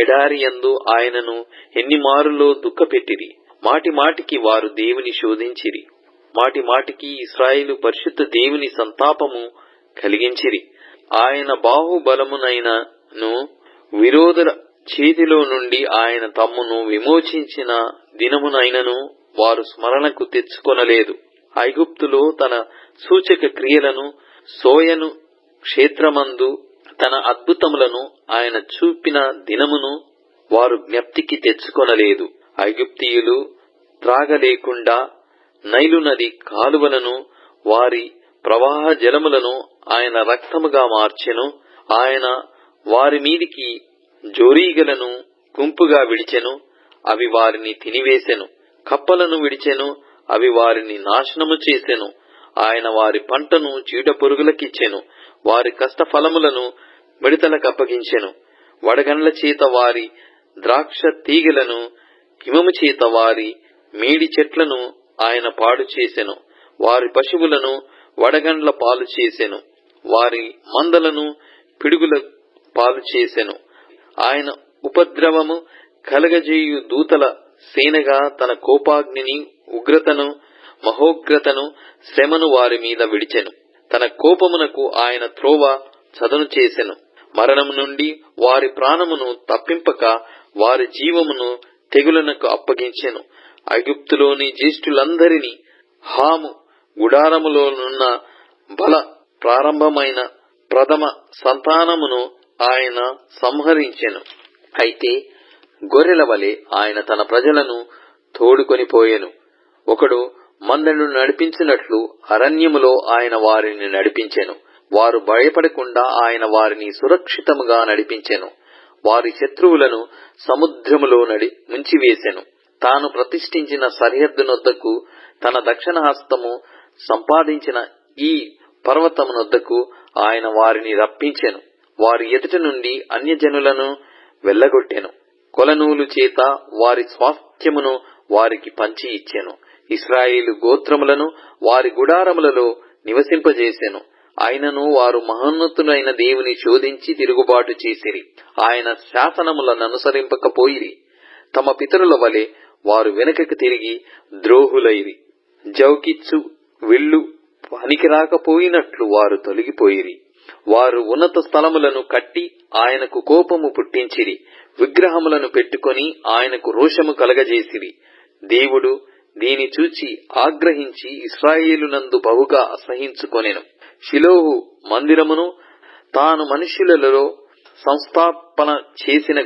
ఎడారియందు ఆయనను ఎన్నిమారులో దుఃఖపెట్టిరి. మాటి మాటికి వారు దేవుని శోధించిరి. మాటి మాటికి ఇస్రాయిలు పరిశుద్ధ దేవుని సంతాపము కలిగించిరి. ఆయన బాహుబలమునైనను విరోధుల చేతిలో నుండి ఆయన తమ్మును విమోచించిన దినమునైనను వారు స్మరణకు తెచ్చుకొనలేదు. ఐగుప్తులో తన సూచక క్రియలను సోయను క్షేత్రమందు తన అద్భుతములను ఆయన చూపిన దినమును వారు జ్ఞప్తికి తెచ్చుకొనలేదు. ఐగుప్తీయులు త్రాగలేకుండా నైలు నది కాలువలను వారి ప్రవాహ జలములను ఆయన రక్తముగా మార్చెను. ఆయన వారి మీదికి జోరీగలను గుంపుగా విడిచెను. అవి వారిని తినివేసెను. కప్పలను విడిచెను. అవి వారిని నాశనము చేసెను. ఆయన వారి పంటను చీడ పురుగులకిచ్చెను వారి కష్ట ఫలములను మిడతలకు అప్పగించెను. వడగండ్ల చేత వారి ద్రాక్ష తీగలను హిమము చేత వారి మేడి చెట్లను ఆయన పాడు చేసెను. వారి పశువులను వడగండ్ల పాలు చేసెను. వారి మందలను పిడుగుల పాలు చేసెను. ఆయన ఉపద్రవము కలగజేయు దూతల సేనగా తన కోపాగ్నిని ఉగ్రతను మహోగ్రతను శ్రమను వారి మీద విడిచెను. తన కోపమునకు ఆయన త్రోవ చదను చేసెను. మరణము నుండి వారి ప్రాణమును తప్పింపక వారి జీవమును తెగులనకు అప్పగించెను. ఐగుప్తులోని జ్యేష్ఠులందరినీ హాము గుడారములోనున్న బల ప్రారంభమైన ప్రథమ సంతానమును ఆయన సంహరించెను. అయితే గొర్రెల వలె ఆయన తన ప్రజలను తోడుకొని పోయెను. ఒకడు మందను నడిపించినట్లు అరణ్యములో ఆయన వారిని నడిపించెను. వారు భయపడకుండా ఆయన వారిని సురక్షితముగా నడిపించెను. వారి శత్రువులను సముద్రములో నడి ముంచివేసెను. తాను ప్రతిష్ఠించిన సరిహద్దునొద్దకు తన దక్షిణ హస్తము సంపాదించిన ఈ పర్వతమునొద్దకు ఆయన వారిని రప్పించెను. వారి ఎదుట నుండి అన్యజనులను వెళ్ళగొట్టెను. కొలనూలు చేత వారి స్వాస్థ్యమును వారికి పంచి ఇచ్చెను. ఇస్రాయేలు గోత్రములను వారి గుడారములలో నివసింపజేసెను. ఆయనను వారు మహోన్నతులైన దేవుని శోధించి తిరుగుబాటు చేసిరి. ఆయన శాసనములను అనుసరింపకపోయిరి. తమ పితరుల వలె వారు వెనుకకు తిరిగి ద్రోహులైరి. జౌకిచ్చు విల్లు పనికిరాకపోయినట్లు వారు తొలగిపోయిరి. వారు ఉన్నత స్థలములను కట్టి ఆయనకు కోపము పుట్టించిరి. విగ్రహములను పెట్టుకొని ఆయనకు రోషము కలగజేసిరి. దేవుడు దీని చూచి ఆగ్రహించి ఇస్రాయేలునందు బహుగా అసహించుకొనెను. షిలోహు మందిరమును తాను మనుష్యులలో సంస్థాపన చేసిన